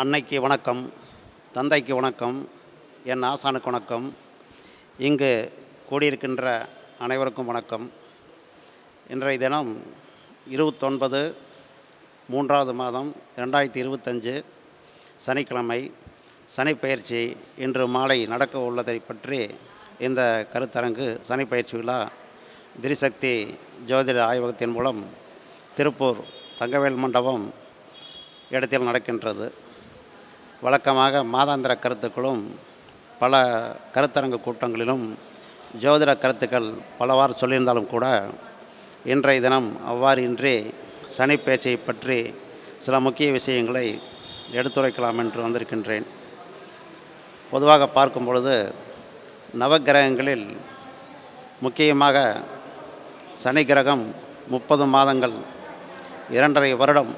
அன்னைக்கு வணக்கம் தந்தைக்கு வணக்கம் என் ஆசானுக்கு வணக்கம். இங்கு கூடியிருக்கின்ற அனைவருக்கும் வணக்கம். இன்றைய தினம் இருபத்தொன்பது மூன்றாவது மாதம் ரெண்டாயிரத்தி இருபத்தஞ்சு சனிக்கிழமை சனிப்பயிற்சி இன்று மாலை நடக்க உள்ளதை பற்றி இந்த கருத்தரங்கு சனிப்பயிற்சி விழா திரிசக்தி ஜோதிட ஆய்வகத்தின் மூலம் திருப்பூர் தங்கவேல் மண்டபம் இடத்தில் நடக்கின்றது. வழக்கமாக மாதாந்திர கருத்துக்களும் பல கருத்தரங்கு கூட்டங்களிலும் ஜோதிட கருத்துக்கள் பலவாறு சொல்லியிருந்தாலும் கூட இன்றைய தினம் அவ்வாறின்றி சனி பேச்சை பற்றி சில முக்கிய விஷயங்களை எடுத்துரைக்கலாம் என்று வந்திருக்கின்றேன். பொதுவாக பார்க்கும் பொழுது நவக்கிரகங்களில் முக்கியமாக சனி கிரகம் முப்பது மாதங்கள் இரண்டரை வருடம்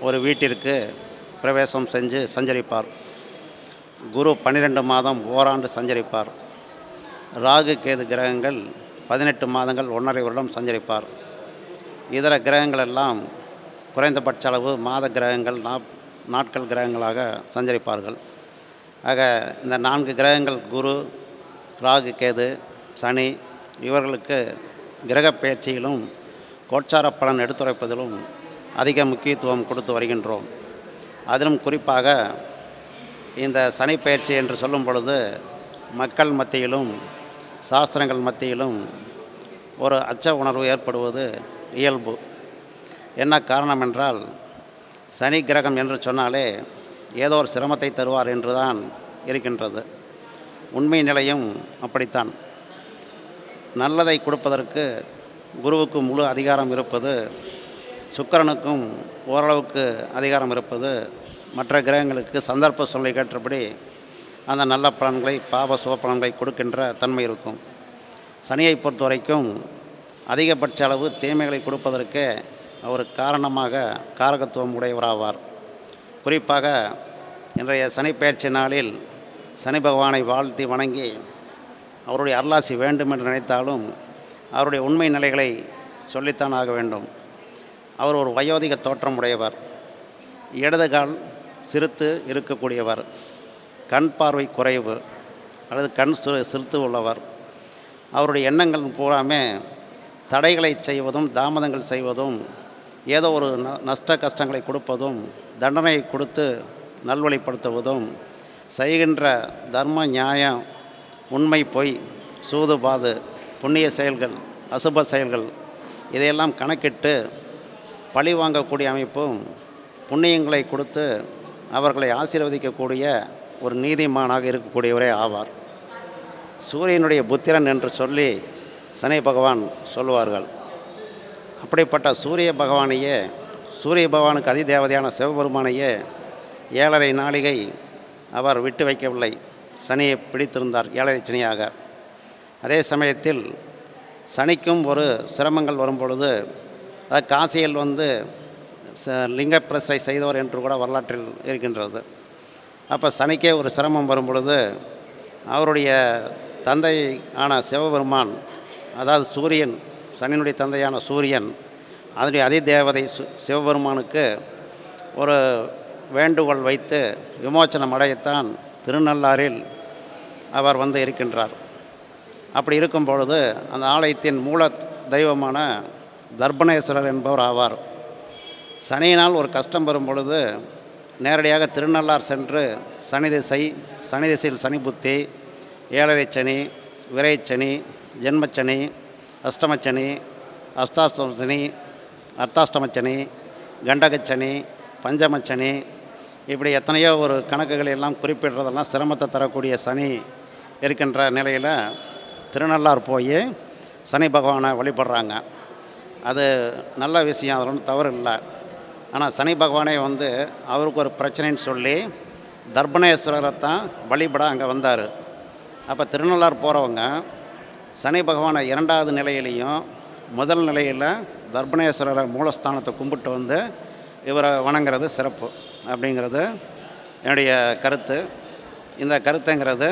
ஒரு வீட்டிற்கு பிரவேசம் செஞ்சு சஞ்சரிப்பார். குரு பன்னிரெண்டு மாதம் ஓராண்டு சஞ்சரிப்பார். ராகு கேது கிரகங்கள் பதினெட்டு மாதங்கள் ஒன்றரை வருடம் சஞ்சரிப்பார். இதர கிரகங்கள் எல்லாம் குறைந்தபட்ச அளவு மாத கிரகங்கள் நாப் நாட்கள் கிரகங்களாக சஞ்சரிப்பார்கள். ஆக இந்த நான்கு கிரகங்கள் குரு ராகு கேது சனி இவர்களுக்கு கிரக பயிற்சியிலும் கோட்சார பலன் எடுத்துரைப்பதிலும் அதிக முக்கியத்துவம் கொடுத்து வருகின்றோம். அதிலும் குறிப்பாக இந்த சனி பயிற்சி என்று சொல்லும் பொழுது மக்கள் மத்தியிலும் சாஸ்திரங்கள் மத்தியிலும் ஒரு அச்ச உணர்வு ஏற்படுவது இயல்பு. என்ன காரணம் என்றால் சனி கிரகம் என்று சொன்னாலே ஏதோ ஒரு சிரமத்தை தருவார் என்று தான் இருக்கின்றது. உண்மை நிலையும் அப்படித்தான். நல்லதை கொடுப்பதற்கு குருவுக்கு முழு அதிகாரம் இருப்பது சுக்கரனுக்கும் ஓரளவுக்கு அதிகாரம் இருப்பது மற்ற கிரகங்களுக்கு சந்தர்ப்ப சூழ்நிலை கேட்டபடி அந்த நல்ல பலன்களை பாப சுப பலன்களை கொடுக்கின்ற தன்மை இருக்கும். சனியை பொறுத்த வரைக்கும் அதிகபட்ச அளவு தீமைகளை கொடுப்பதற்கே அவர் காரணமாக காரகத்துவம் உடையவராவார். குறிப்பாக இன்றைய சனி பயிற்சி நாளில் சனி பகவானை வாழ்த்தி வணங்கி அவருடைய அருளாசி வேண்டும் என்று நினைத்தாலும் அவருடைய உண்மை நிலைகளை சொல்லித்தான் ஆக வேண்டும். அவர் ஒரு வயோதிக தோற்றம் உடையவர் இடது கால் சிறுத்து இருக்கக்கூடியவர். கண் பார்வை குறைவு அல்லது கண் சிறு சிறுத்து உள்ளவர். அவருடைய எண்ணங்கள் பூராமே தடைகளை செய்வதும் தாமதங்கள் செய்வதும் ஏதோ ஒரு ந நஷ்ட கஷ்டங்களை கொடுப்பதும் தண்டனையை கொடுத்து நல்வழிப்படுத்துவதும் செய்கின்ற தர்ம நியாயம் உண்மை பொய் சூது பாது புண்ணிய செயல்கள் அசுப செயல்கள் இதையெல்லாம் கணக்கிட்டு பழி வாங்கக்கூடிய அமைப்பும் புண்ணியங்களை கொடுத்து அவர்களை ஆசீர்வதிக்கக்கூடிய ஒரு நீதிமானாக இருக்கக்கூடியவரே ஆவார். சூரியனுடைய புத்திரன் என்று சொல்லி சனி பகவான் சொல்லுவார்கள். அப்படிப்பட்ட சூரிய பகவானையே சூரிய பகவானுக்கு அதிதேவதையான சிவபெருமானையே ஏழரை நாளிகை அவர் விட்டு வைக்கவில்லை. சனியை பிடித்திருந்தார் ஏழரை சனியாக. அதே சமயத்தில் சனிக்கும் ஒரு சிரமங்கள் வரும் அதாவது காசியில் வந்து ச லிங்க பிரசை செய்தவர் என்று கூட வரலாற்றில் இருக்கின்றது. அப்போ சனிக்கே ஒரு சிரமம் வரும் பொழுது அவருடைய தந்தை ஆன சிவபெருமான் அதாவது சூரியன் சனியினுடைய தந்தையான சூரியன் அதனுடைய அதிதேவதை சு சிவபெருமானுக்கு ஒரு வேண்டுகோள் வைத்து விமோச்சனம் அடையத்தான் திருநள்ளாறில் அவர் வந்து இருக்கின்றார். அப்படி இருக்கும் பொழுது அந்த ஆலயத்தின் மூல தெய்வமான தர்ப்பணேஸ்வரர் என்பவர் ஆவார். சனியினால் ஒரு கஷ்டம் வரும் பொழுது நேரடியாக திருநள்ளார் சென்று சனி திசை சனி திசையில் சனி புத்தி ஏழரை சனி விரைச்சனி ஜென்மச்சனி அஷ்டமச்சனி அஸ்தாஷ்டமசனி அர்த்தாஷ்டமச்சனி கண்டகச்சனி பஞ்சமச்சனி இப்படி எத்தனையோ ஒரு கணக்குகளை எல்லாம் குறிப்பிடுறதெல்லாம் சிரமத்தை தரக்கூடிய சனி இருக்கின்ற நிலையில் திருநள்ளார் போய் சனி பகவானை வழிபடுறாங்க. அது நல்ல விஷயம் அதில் ஒன்றும் தவறு இல்லை. ஆனால் சனி பகவானே வந்து அவருக்கு ஒரு பிரச்சனைன்னு சொல்லி தர்பணேஸ்வரரை தான் வழிபட அங்கே வந்தார். அப்போ திருநள்ளார் போகிறவங்க சனி பகவானை இரண்டாவது நிலையிலையும் முதல் நிலையில் தர்பணேஸ்வரரை மூலஸ்தானத்தை கும்பிட்டு வந்து இவரை வணங்குறது சிறப்பு அப்படிங்கிறது என்னுடைய கருத்து. இந்த கருத்துங்கிறது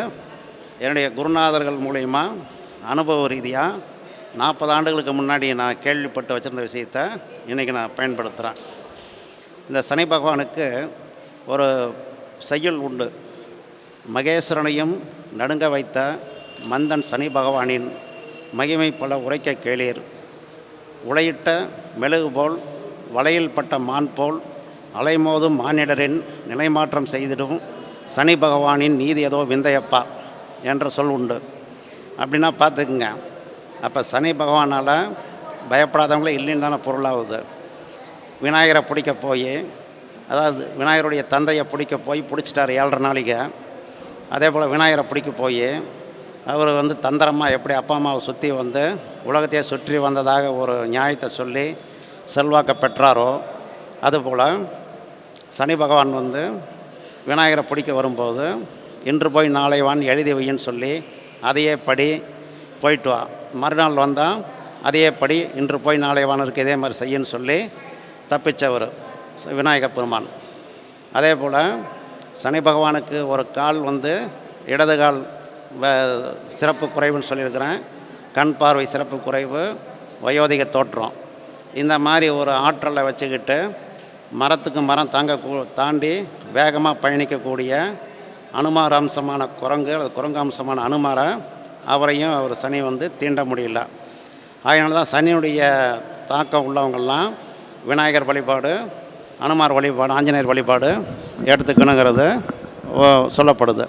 என்னுடைய குருநாதர்கள் மூலயமா அனுபவ ரீதியாக நாற்பது ஆண்டுகளுக்கு முன்னாடி நான் கேள்விப்பட்டு வச்சுருந்த விஷயத்தை இன்றைக்கி நான் பயன்படுத்துகிறேன் இந்த சனி பகவானுக்கு ஒரு செயல் உண்டு. மகேஸ்வரனையும் நடுங்க வைத்த மந்தன் சனி பகவானின் மகிமை பல உரைக்க கேளீர். உளையிட்ட மெழுகு போல் வலையில் பட்ட மான் போல் அலைமோதும் மானிடரின் நிலைமாற்றம் செய்திடும் சனி பகவானின் நீதி ஏதோ விந்தையப்பா என்ற சொல் உண்டு. அப்படின்னா பார்த்துக்குங்க. அப்போ சனி பகவானால் பயப்படாதவங்களே இல்லைன்னு தானே பொருளாகுது. விநாயகரை பிடிக்க போய் அதாவது விநாயகருடைய தந்தையை பிடிக்க போய் பிடிச்சிட்டார் ஏழரை நாளைக்கு அதே போல் விநாயகரை பிடிக்க போய் அவர் வந்து தந்திரமாக எப்படி அப்பா அம்மாவை சுற்றி வந்து உலகத்தையே சுற்றி வந்ததாக ஒரு நியாயத்தை சொல்லி செல்வாக்க பெற்றாரோ அதுபோல் சனி பகவான் வந்து விநாயகரை பிடிக்க வரும்போது இன்று போய் நாளை வான் எழுதி வையின்னு சொல்லி அதையே படி போயிட்டு வா. மறுநாள் வந்தால் அதேபடி இன்று போய் நாளை வானருக்கு இதே மாதிரி செய்யுன்னு சொல்லி தப்பிச்சவர் விநாயக பெருமான். அதே போல் சனி பகவானுக்கு ஒரு கால் வந்து இடது கால் வ- சிறப்பு குறைவுன்னு சொல்லியிருக்கிறேன். கண் பார்வை சிறப்பு குறைவு வயோதிக தோற்றம். இந்த மாதிரி ஒரு ஆற்றலை வச்சுக்கிட்டு மரத்துக்கு மரம் தாங்க கூ- தாண்டி வேகமாக பயணிக்கக்கூடிய அனுமார அம்சமான குரங்கு அல்லது குரங்கு அம்சமான அனுமாரை அவரையும் அவர் சனி வந்து தீண்ட முடியல. அதனால தான் சனியுடைய தாக்கம் உள்ளவங்கள்லாம் விநாயகர் வழிபாடு அனுமார் வழிபாடு ஆஞ்சநேயர் வழிபாடு எடுத்துக்கணுங்கிறது சொல்லப்படுது.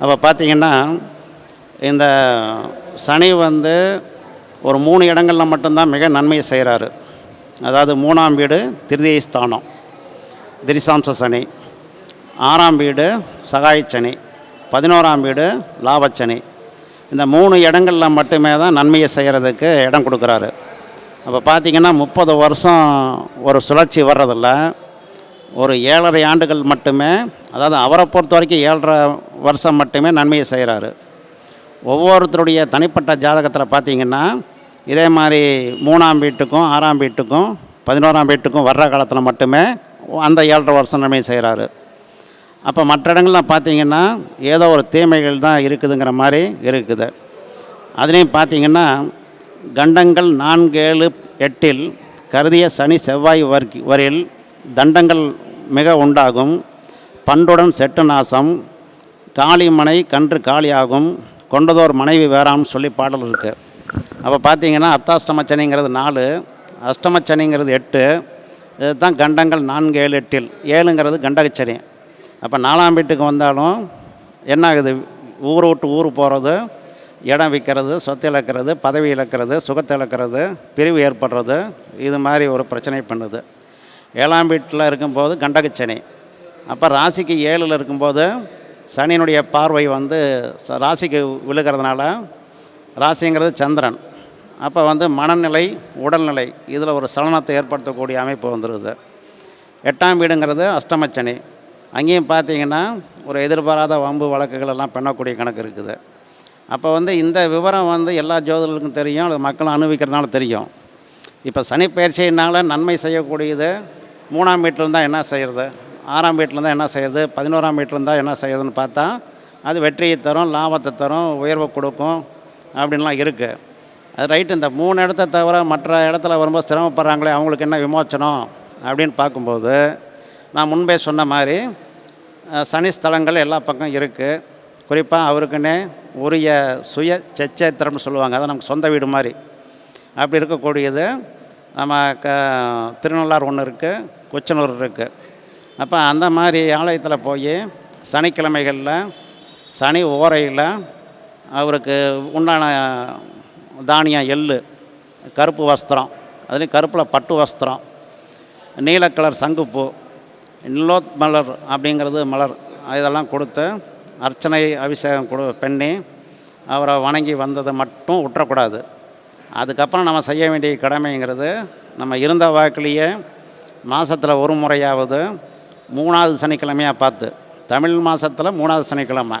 அப்போ பார்த்தீங்கன்னா இந்த சனி வந்து ஒரு மூணு இடங்களில் மட்டும்தான் மிக நன்மையை செய்கிறாரு அதாவது மூணாம் வீடு திருதியை ஸ்தானம் திரிசாம்ச சனி ஆறாம் வீடு சகாய சனி பதினோராம் வீடு லாபச்சனி இந்த மூணு இடங்களில் மட்டுமே தான் நன்மையை செய்கிறதுக்கு இடம் கொடுக்குறாரு. அப்போ பார்த்தீங்கன்னா முப்பது வருஷம் ஒரு சுழற்சி வர்றதில்ல. ஒரு ஏழரை ஆண்டுகள் மட்டுமே அதாவது அவரை பொறுத்த வரைக்கும் ஏழரை வருஷம் மட்டுமே நன்மையை செய்கிறாரு ஒவ்வொருத்தருடைய தனிப்பட்ட ஜாதகத்தில் பார்த்திங்கன்னா இதே மாதிரி மூணாம் வீட்டுக்கும் ஆறாம் வீட்டுக்கும் பதினோராம் வீட்டுக்கும் வர்ற காலத்தில் மட்டுமே அந்த ஏழரை வருஷம் நன்மை செய்கிறாரு அப்போ மற்ற இடங்கள்லாம் பார்த்தீங்கன்னா ஏதோ ஒரு தீமைகள் தான் இருக்குதுங்கிற மாதிரி இருக்குது. அதுலேயும் பார்த்தீங்கன்னா கண்டங்கள் நான்கு ஏழு எட்டில் கருதிய சனி செவ்வாய் வர்க்கி வரில் தண்டங்கள் மிக உண்டாகும். பண்டுடன் செட்டு நாசம். காளிமனை கன்று காளியாகும் கொண்டதோர் மனைவி வேறாம்னு சொல்லி பாடல் இருக்குது அப்போ பார்த்தீங்கன்னா அர்த்தாஷ்டமச்சனிங்கிறது நாலு அஷ்டமச்சனிங்கிறது எட்டு. இதுதான் கண்டங்கள் நான்கு ஏழு எட்டில். ஏழுங்கிறது கண்டகச்சனி. அப்போ நாலாம் வீட்டுக்கு வந்தாலும் என்ன ஆகுது ஊரை விட்டு ஊர் போகிறது இடம் விற்கிறது சொத்து இழக்கிறது பதவி இழக்கிறது சுகத்தை இழக்கிறது பிரிவு ஏற்படுறது இது மாதிரி ஒரு பிரச்சனை பண்ணுது. ஏழாம் வீட்டில் இருக்கும்போது கண்டகச்சனி. அப்போ ராசிக்கு ஏழில் இருக்கும்போது சனியினுடைய பார்வை வந்து ராசிக்கு விழுகிறதுனால ராசிங்கிறது சந்திரன். அப்போ வந்து மனநிலை உடல்நிலை இதில் ஒரு சலனத்தை ஏற்படுத்தக்கூடிய அமைப்பு வந்துடுது எட்டாம் வீடுங்கிறது அஷ்டமச்சனி. அங்கேயும் பார்த்தீங்கன்னா ஒரு எதிர்பாராத வம்பு வழக்குகள் எல்லாம் பண்ணக்கூடிய கணக்கு இருக்குது. அப்போ வந்து இந்த விவரம் வந்து எல்லா ஜோதிடர்களுக்கும் தெரியும் அது மக்களும் அனுபவிக்கிறதுனால தெரியும். இப்போ சனி பயிற்சியினால் நன்மை செய்யக்கூடியது மூணாம் வீட்டில் இருந்தால் என்ன செய்கிறது ஆறாம் வீட்டில் இருந்தால் என்ன செய்யுது பதினோராம் வீட்டில் இருந்தால் என்ன செய்யுதுன்னு பார்த்தா அது வெற்றியை தரும் லாபத்தை தரும் உயர்வை கொடுக்கும் அப்படின்லாம் இருக்குது அது ரைட்டு இந்த மூணு இடத்த தவிர மற்ற இடத்துல வரும்போது சிரமப்படுறாங்களே அவங்களுக்கு என்ன விமோச்சனம் அப்படின்னு பார்க்கும்போது நான் முன்பே சொன்ன மாதிரி சனி ஸ்தலங்கள் எல்லா பக்கம் இருக்குது குறிப்பாக அவருக்குன்னே உரிய சுய சச்சேத்திரம்னு சொல்லுவாங்க. அதான் நமக்கு சொந்த வீடு மாதிரி. அப்படி இருக்கக்கூடியது நம்ம க திருநள்ளாறு ஒன்று இருக்குது கொச்சனூர் இருக்குது அப்போ அந்த மாதிரி ஆலயத்தில் போய் சனிக்கிழமைகளில் சனி ஓரையில் அவருக்கு உண்டான தானியம் எள்ளு கருப்பு வஸ்திரம். அதுலேயும் கருப்பில் பட்டு வஸ்திரம் நீல கலர் சங்குப்பூ நிலோத் மலர் அப்படிங்கிறது மலர். இதெல்லாம் கொடுத்து அர்ச்சனை அபிஷேகம் கொடு பண்ணி அவரை வணங்கி வந்ததை மட்டும் விட்டுறக்கூடாது. அதுக்கப்புறம் நம்ம செய்ய வேண்டிய கடமைங்கிறது நம்ம இருந்த வாக்கிலேயே மாதத்தில் ஒரு முறையாவது மூணாவது சனிக்கிழமையாக பார்த்து. தமிழ் மாதத்தில் மூணாவது சனிக்கிழமை.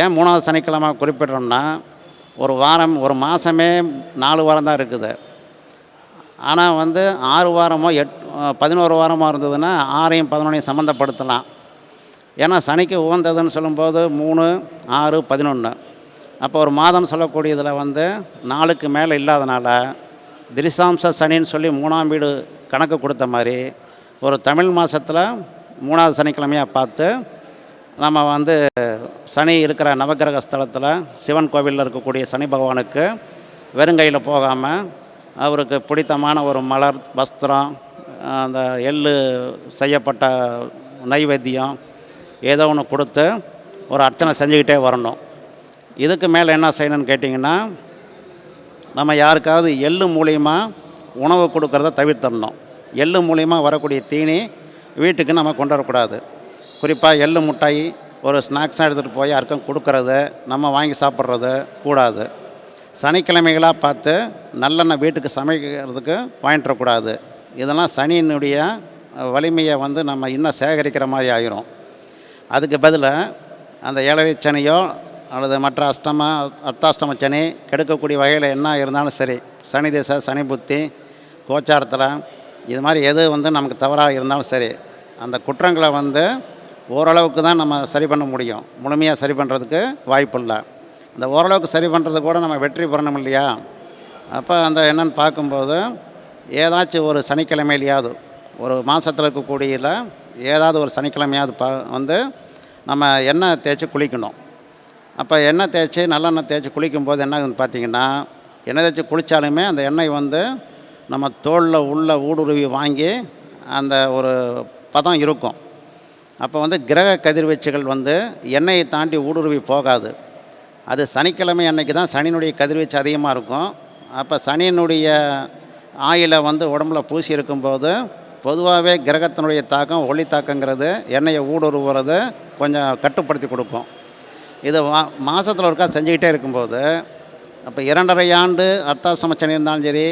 ஏன் மூணாவது சனிக்கிழமை குறிப்பிட்றோம்னா ஒரு வாரம் ஒரு மாதமே நாலு வாரம் தான் இருக்குது. ஆனால் வந்து ஆறு வாரமோ எட் பதினோரு வாரமோ இருந்ததுன்னா ஆறையும் பதினொன்றையும் சம்மந்தப்படுத்தலாம். ஏன்னா சனிக்கு உகந்ததுன்னு சொல்லும்போது மூணு ஆறு பதினொன்று அப்போ ஒரு மாதம் சொல்லக்கூடியதில் வந்து நாளுக்கு மேலே இல்லாதனால திரிசாம்ச சனின்னு சொல்லி மூணாம் வீடு கணக்கு கொடுத்த மாதிரி ஒரு தமிழ் மாதத்தில் மூணாவது சனிக்கிழமையாக பார்த்து நம்ம வந்து சனி இருக்கிற நவக்கிரக ஸ்தலத்தில் சிவன் கோவிலில் இருக்கக்கூடிய சனி பகவானுக்கு வெறுங்கையில் போகாமல் அவருக்கு பிடித்தமான ஒரு மலர் வஸ்திரம் அந்த எள்ளு செய்யப்பட்ட நைவேத்தியம் ஏதோ ஒன்று கொடுத்து ஒரு அர்ச்சனை செஞ்சுக்கிட்டே வரணும். இதுக்கு மேலே என்ன செய்யணும்னு கேட்டிங்கன்னா நம்ம யாருக்காவது எள்ளு மூலியமா உணவு கொடுக்கறத தவிர்த்தரணும் எள்ளு மூலியமாக வரக்கூடிய தீனி வீட்டுக்கு நம்ம கொண்டு வரக்கூடாது. குறிப்பாக எள்ளு முட்டாய் ஒரு ஸ்நாக்ஸாக எடுத்துகிட்டு போய் யாருக்கும் கொடுக்கறது நம்ம வாங்கி சாப்பிட்றது கூடாது. சனிக்கிழமைகளாக பார்த்து நல்லெண்ணெய் வீட்டுக்கு சமைக்கிறதுக்கு வாங்கிட்டு வரக்கூடாது. இதெல்லாம் சனியினுடைய வலிமையை வந்து நம்ம இன்னும் சேகரிக்கிற மாதிரி ஆயிரும். அதுக்கு பதிலாக அந்த ஏழரை சனியோ அல்லது மற்ற அஷ்டம அர்த்தாஷ்டம சனி கெடுக்கக்கூடிய வகையில் என்ன இருந்தாலும் சரி சனி திசை சனி புத்தி கோச்சாரத்தில் இது மாதிரி எது வந்து நமக்கு தவறாக இருந்தாலும் சரி அந்த குற்றங்களை வந்து ஓரளவுக்கு தான் நம்ம சரி பண்ண முடியும். முழுமையாக சரி பண்ணுறதுக்கு வாய்ப்பு இல்லை. இந்த ஓரளவுக்கு சரி பண்ணுறது கூட நம்ம வெற்றி பெறணும் இல்லையா? அப்போ அந்த என்னன்னு பார்க்கும்போது ஏதாச்சும் ஒரு சனிக்கிழமையிலையாவது ஒரு மாதத்தில் இருக்கக்கூடியதில் ஏதாவது ஒரு சனிக்கிழமையாவது பா வந்து நம்ம எண்ணெய் தேய்ச்சி குளிக்கணும். அப்போ எண்ணெய் தேய்ச்சி நல்லெண்ணெய் தேய்ச்சி குளிக்கும்போது என்ன ஆகுதுன்னு பார்த்தீங்கன்னா எண்ணெய் தேய்ச்சி குளித்தாலுமே அந்த எண்ணெய் வந்து நம்ம தோலில் உள்ள ஊடுருவி வாங்கி அந்த ஒரு பதம் இருக்கும். அப்போ வந்து கிரக கதிர்வீச்சுகள் வந்து எண்ணெயை தாண்டி ஊடுருவி போகாது. அது சனிக்கிழமை அன்னைக்கு தான் சனியினுடைய கதிர்வீச்சு அதிகமாக இருக்கும். அப்போ சனியினுடைய ஆயிலை வந்து உடம்புல பூசி இருக்கும்போது பொதுவாகவே கிரகத்தினுடைய தாக்கம் ஒளி தாக்கங்கிறது எண்ணெயை ஊடுருவுறது கொஞ்சம் கட்டுப்படுத்தி கொடுக்கும். இது மா மாதத்தில் ஒருக்கா செஞ்சுக்கிட்டே இருக்கும்போது அப்போ இரண்டரை ஆண்டு அர்த்தாசிரமச்சனி இருந்தாலும் சரி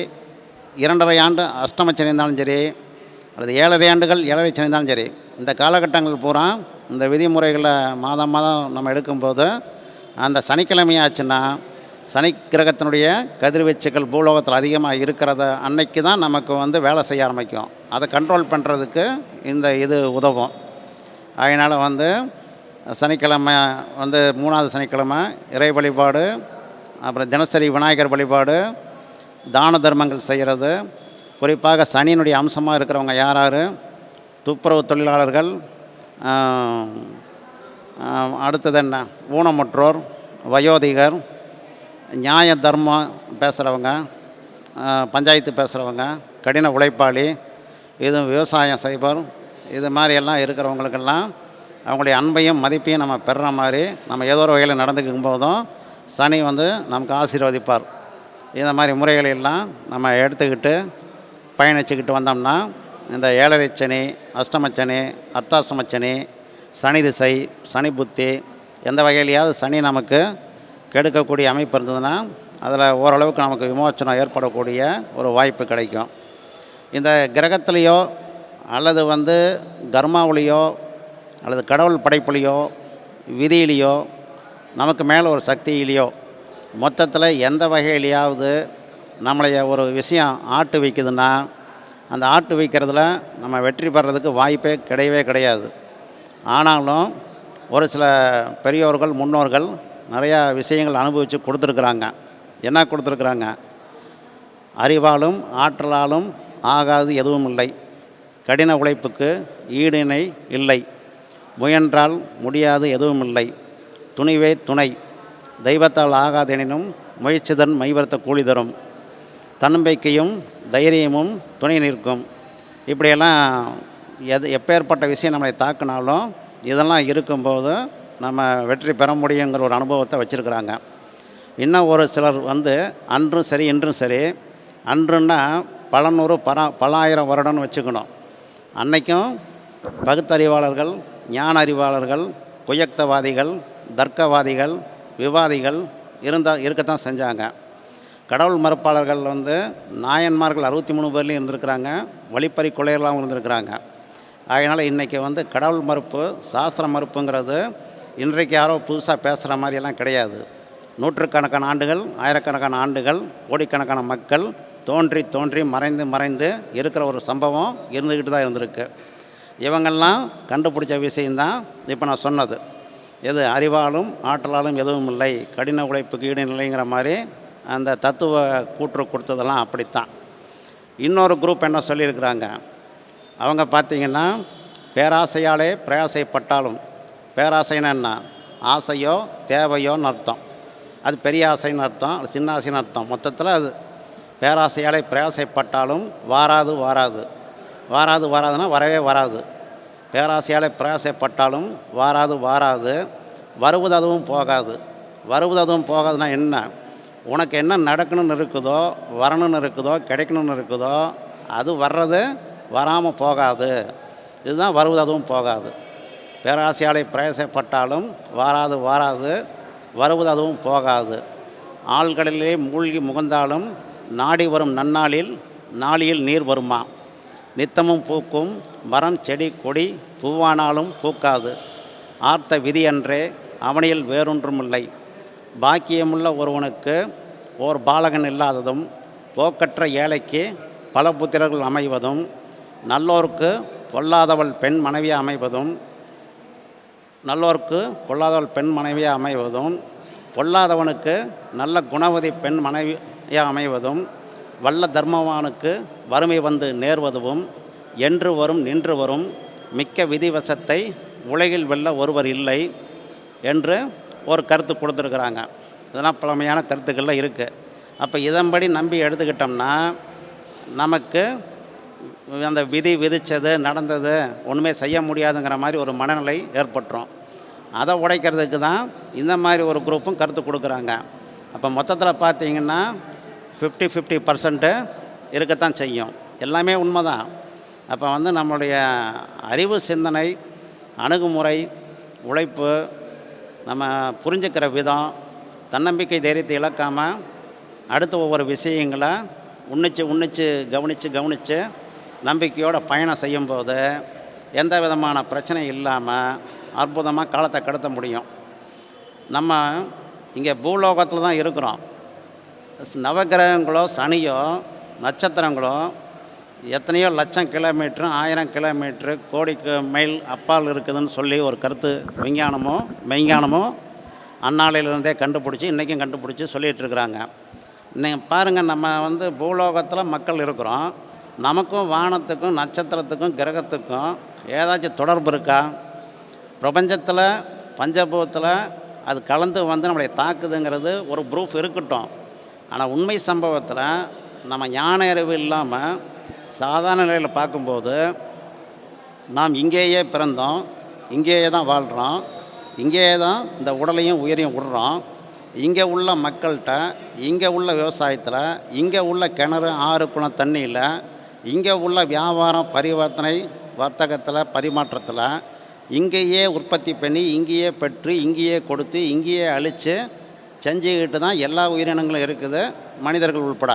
இரண்டரை ஆண்டு அஷ்டமச்சனி இருந்தாலும் சரி அல்லது ஏழரை ஆண்டுகள் ஏழரை சனி இருந்தாலும் சரி இந்த காலகட்டங்கள் பூரா இந்த விதிமுறைகளை மாதம் மாதம் நம்ம எடுக்கும்போது அந்த சனிக்கிழமையாச்சுன்னா சனி கிரகத்தினுடைய கதிர்வீச்சுகள் பூலோகத்தில் அதிகமாக இருக்கிறத அன்னைக்கு தான் நமக்கு வந்து வேலை செய்ய ஆரம்பிக்கும். அதை கண்ட்ரோல் பண்ணுறதுக்கு இந்த இது உதவும். அதனால் வந்து சனிக்கிழமை வந்து மூணாவது சனிக்கிழமை இறை வழிபாடு அப்புறம் தினசரி விநாயகர் வழிபாடு தான தர்மங்கள் செய்கிறது குறிப்பாக சனியினுடைய அம்சமாக இருக்கிறவங்க யார் யார்? துப்புரவு தொழிலாளர்கள் அடுத்தது என்ன? ஊனமுற்றோர் வயோதிகர் நியாய தர்மம் பேசுகிறவங்க பஞ்சாயத்து பேசுகிறவங்க கடின உழைப்பாளி இது விவசாயம் செய்பவர் இது மாதிரி எல்லாம் இருக்கிறவங்களுக்கெல்லாம் அவங்களுடைய அன்பையும் மதிப்பையும் நம்ம பெறுற மாதிரி நம்ம ஏதோ ஒரு வகையில் நடந்துக்கும் போதும் சனி வந்து நமக்கு ஆசீர்வதிப்பார். இந்த மாதிரி முறைகளெல்லாம் நம்ம எடுத்துக்கிட்டு பயணிச்சுக்கிட்டு வந்தோம்னா இந்த ஏழரை சனி அஷ்டமச்சனி அர்த்தாஷ்டமச்சனி சனி திசை சனி புத்தி எந்த வகையிலையாவது சனி நமக்கு கெடுக்கக்கூடிய அமைப்பு இருந்ததுன்னா அதில் ஓரளவுக்கு நமக்கு விமோச்சனம் ஏற்படக்கூடிய ஒரு வாய்ப்பு கிடைக்கும். இந்த கிரகத்துலேயோ அல்லது வந்து கர்மாவிலேயோ அல்லது கடவுள் படைப்புலேயோ விதியிலேயோ நமக்கு மேலே ஒரு சக்தியிலையோ மொத்தத்தில் எந்த வகையிலையாவது நம்மளைய ஒரு விஷயம் ஆட்டு வைக்குதுன்னா அந்த ஆட்டு வைக்கிறதுல நம்ம வெற்றி பெறதுக்கு வாய்ப்பே கிடையவே கிடையாது. ஆனாலும் ஒரு சில பெரியோர்கள் முன்னோர்கள் நிறையா விஷயங்கள் அனுபவித்து கொடுத்துருக்குறாங்க. என்ன கொடுத்துருக்குறாங்க? அறிவாலும் ஆற்றலாலும் ஆகாது எதுவும் இல்லை. கடின உழைப்புக்கு ஈடிணை இல்லை. முயன்றால் முடியாது எதுவும் இல்லை. துணிவே துணை. தெய்வத்தால் ஆகாதெனினும் முயற்சிதன் மைவர்த்த கூலி தரும். தன்னம்பிக்கையும் தைரியமும் துணை நிற்கும். இப்படியெல்லாம் எது எப்பேற்பட்ட விஷயம் நம்மளை தாக்குனாலும் இதெல்லாம் இருக்கும்போது நம்ம வெற்றி பெற முடியுங்கிற ஒரு அனுபவத்தை வச்சுருக்குறாங்க. இன்னும் ஒரு சிலர் வந்து அன்றும் சரி இன்றும் சரி. அன்றுன்னா பல நூறு பல பல ஆயிரம் வருடம்னு வச்சுக்கணும். அன்னைக்கும் பகுத்தறிவாளர்கள் ஞான அறிவாளர்கள் குயக்தவாதிகள் தர்க்கவாதிகள் விவாதிகள் இருந்தால் இருக்கத்தான் செஞ்சாங்க. கடவுள் மறுப்பாளர்கள் வந்து நாயன்மார்கள் அறுபத்தி மூணு பேர்லேயும் இருந்திருக்கிறாங்க. வழிப்பறி கொள்ளையர்களாகவும் இருந்திருக்கிறாங்க. அதனால் இன்றைக்கி வந்து கடவுள் மறுப்பு சாஸ்திர மறுப்புங்கிறது இன்றைக்கு யாரோ புதுசாக பேசுகிற மாதிரியெல்லாம் கிடையாது. நூற்றுக்கணக்கான ஆண்டுகள் ஆயிரக்கணக்கான ஆண்டுகள் கோடிக்கணக்கான மக்கள் தோன்றி தோன்றி மறைந்து மறைந்து இருக்கிற ஒரு சம்பவம் இருந்துக்கிட்டு தான் இருந்திருக்கு. இவங்கெல்லாம் கண்டுபிடிச்ச விஷயந்தான் இப்போ நான் சொன்னது. எது அறிவாலும் ஆற்றலாலும் எதுவும் இல்லை. கடின உழைப்புக்கு ஈடு நிலைங்கிற மாதிரி அந்த தத்துவ கூற்று கொடுத்ததெல்லாம் அப்படித்தான். இன்னொரு குரூப் என்ன சொல்லியிருக்கிறாங்க? அவங்க பார்த்திங்கன்னா பேராசையாலே பிரயாசைப்பட்டாலும் பேராசைன்னா என்ன? ஆசையோ தேவையோன்னு அர்த்தம். அது பெரிய ஆசைன்னு அர்த்தம் அது சின்ன ஆசைன்னு அர்த்தம். மொத்தத்தில் அது பேராசையாலே பிரயாசைப்பட்டாலும் வாராது வாராது. வாராது வாராதுன்னா வரவே வராது. பேராசையாலே பிரயாசைப்பட்டாலும் வாராது வாராது. வருவது அதுவும் போகாது. வருவது அதுவும் போகாதுன்னா என்ன? உனக்கு என்ன நடக்கணும்னு இருக்குதோ வரணும்னு இருக்குதோ கிடைக்கணும்னு இருக்குதோ அது வர்றது வராமல் போகாது. இதுதான் வருவது அதுவும் போகாது. பேராசையாலே பிரயாசப்பட்டாலும் வாராது வாராது வருவது அதுவும் போகாது. ஆழ்கடலிலே மூழ்கி முகந்தாலும் நாடி வரும் நன்னாளில் நாளியில் நீர் வருமா? நித்தமும் பூக்கும் மரம் செடி கொடி பூவானாலும் பூக்காது. ஆர்த்த விதியன்றே அவனியில் வேறொன்றுமில்லை. பாக்கியமுள்ள ஒருவனுக்கு ஓர் பாலகன் இல்லாததும் போக்கற்ற ஏழைக்கு பல புத்திரர்கள் அமைவதும் நல்லோருக்கு பொல்லாதவள் பெண் மனைவியாக அமைவதும் நல்லோருக்கு பொல்லாதவள் பெண் மனைவியாக அமைவதும் பொல்லாதவனுக்கு நல்ல குணவதி பெண் மனைவியாக அமைவதும் வல்ல தர்மவானுக்கு வறுமை வந்து நேர்வதும் என்று வரும் நின்று வரும் மிக்க விதிவசத்தை உலகில் வெல்ல ஒருவர் இல்லை என்று ஒரு கருத்து கொடுத்துருக்குறாங்க. இதெல்லாம் பழமையான கருத்துக்கள்லாம் இருக்குது அப்போ இதன்படி நம்பி எடுத்துக்கிட்டோம்னா நமக்கு அந்த விதி விதித்தது நடந்தது ஒன்றுமே செய்ய முடியாதுங்கிற மாதிரி ஒரு மனநிலை ஏற்பட்டுரும். அதை உடைக்கிறதுக்கு தான் இந்த மாதிரி ஒரு குரூப்பும் கருத்து கொடுக்குறாங்க. அப்போ மொத்தத்தில் பார்த்தீங்கன்னா ஃபிஃப்டி ஃபிஃப்டி பர்சன்ட்டு இருக்கத்தான் செய்யும். எல்லாமே உண்மை தான் அப்போ வந்து நம்மளுடைய அறிவு சிந்தனை அணுகுமுறை உழைப்பு நம்ம புரிஞ்சுக்கிற விதம் தன்னம்பிக்கை தைரியத்தை இழக்காமல் அடுத்த ஒவ்வொரு விஷயங்களை உன்னிச்சு உன்னிச்சு கவனித்து கவனித்து நம்பிக்கையோட பயணம் செய்யும்போது எந்த விதமான பிரச்சனை இல்லாமல் அற்புதமாக காலத்தை கடத்த முடியும். நம்ம இங்கே பூலோகத்தில் தான் இருக்கிறோம். ஸ் நவக்கிரகங்களோ சனியோ நட்சத்திரங்களோ எத்தனையோ லட்சம் கிலோமீட்டரும் ஆயிரம் கிலோமீட்ரு கோடி மைல் அப்பால் இருக்குதுன்னு சொல்லி ஒரு கருத்து விஞ்ஞானமோ மெய்ஞானமோ அந்நாளையிலிருந்தே கண்டுபிடிச்சி இன்றைக்கும் கண்டுபிடிச்சி சொல்லிகிட்ருக்குறாங்க இன்றைக்கி நீங்கள் பாருங்கள் நம்ம வந்து பூலோகத்தில் மக்கள் இருக்கிறோம். நமக்கும் வானத்துக்கும் நட்சத்திரத்துக்கும் கிரகத்துக்கும் ஏதாச்சும் தொடர்பு இருக்கா? பிரபஞ்சத்தில் பஞ்சபூதத்தில் அது கலந்து வந்து நம்மளை தாக்குதுங்கிறது ஒரு ப்ரூஃப் இருக்கட்டும். ஆனால் உண்மை சம்பவத்தில் நம்ம ஞான அறிவு இல்லாமல் சாதாரண நிலையில் பார்க்கும்போது நாம் இங்கேயே பிறந்தோம் இங்கேயே தான் வாழ்கிறோம் இங்கேயே தான் இந்த உடலையும் உயிரையும் விடுறோம். இங்கே உள்ள மக்கள்கிட்ட இங்கே உள்ள விவசாயத்தில் இங்கே உள்ள கிணறு ஆறு குளம் தண்ணியில் இங்கே உள்ள வியாபாரம் பரிவர்த்தனை வர்த்தகத்தில் பரிமாற்றத்தில் இங்கேயே உற்பத்தி பண்ணி இங்கேயே பெற்று இங்கேயே கொடுத்து இங்கேயே அழித்து செஞ்சுக்கிட்டு தான் எல்லா உயிரினங்களும் இருக்குது மனிதர்கள் உள்பட.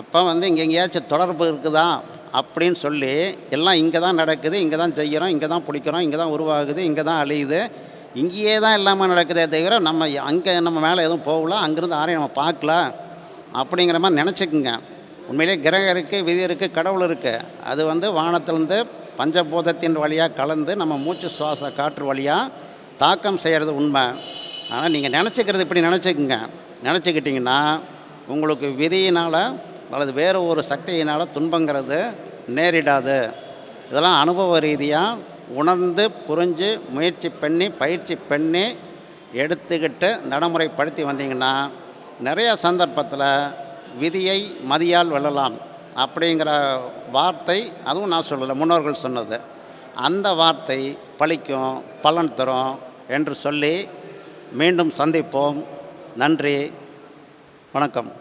அப்போ வந்து இங்கே எங்கேயாச்சும் தொடர்பு இருக்குதா அப்படின்னு சொல்லி எல்லாம் இங்கே தான் நடக்குது இங்கே தான் செய்கிறோம் இங்கே தான் பிடிக்கிறோம் இங்கே தான் உருவாகுது இங்கே தான் அழியுது. இங்கேயே தான் எல்லாமே நடக்குதே தவிர நம்ம அங்கே நம்ம மேலே எதுவும் போகல அங்கேருந்து யாரையும் நம்ம பார்க்கல அப்படிங்கிற மாதிரி நினச்சிக்குங்க. உண்மையிலே கிரகம் இருக்குது விதி இருக்குது கடவுள் இருக்குது அது வந்து வானத்திலேருந்து பஞ்சபூதத்தின் வழியாக கலந்து நம்ம மூச்சு சுவாச காற்று வழியாக தாக்கம் செய்கிறது உண்மை. ஆனால் நீங்கள் நினச்சிக்கிறது இப்படி நினச்சிக்கோங்க. நினச்சிக்கிட்டிங்கன்னா உங்களுக்கு விதியினால் அல்லது வேறு ஒரு சக்தியினால் துன்பங்கிறது நேரிடாது. இதெல்லாம் அனுபவ ரீதியாக உணர்ந்து புரிஞ்சு முயற்சி பண்ணி பயிற்சி பண்ணி எடுத்துக்கிட்டு நடைமுறைப்படுத்தி வந்தீங்கன்னா நிறையா சந்தர்ப்பத்தில் விதியை மதியால் வெல்லலாம் அப்படிங்கிற வார்த்தை அதுவும் நான் சொல்லலை முன்னோர்கள் சொன்னது. அந்த வார்த்தை பழிக்கும் பலன் தரும் என்று சொல்லி மீண்டும் சந்திப்போம். நன்றி. வணக்கம்.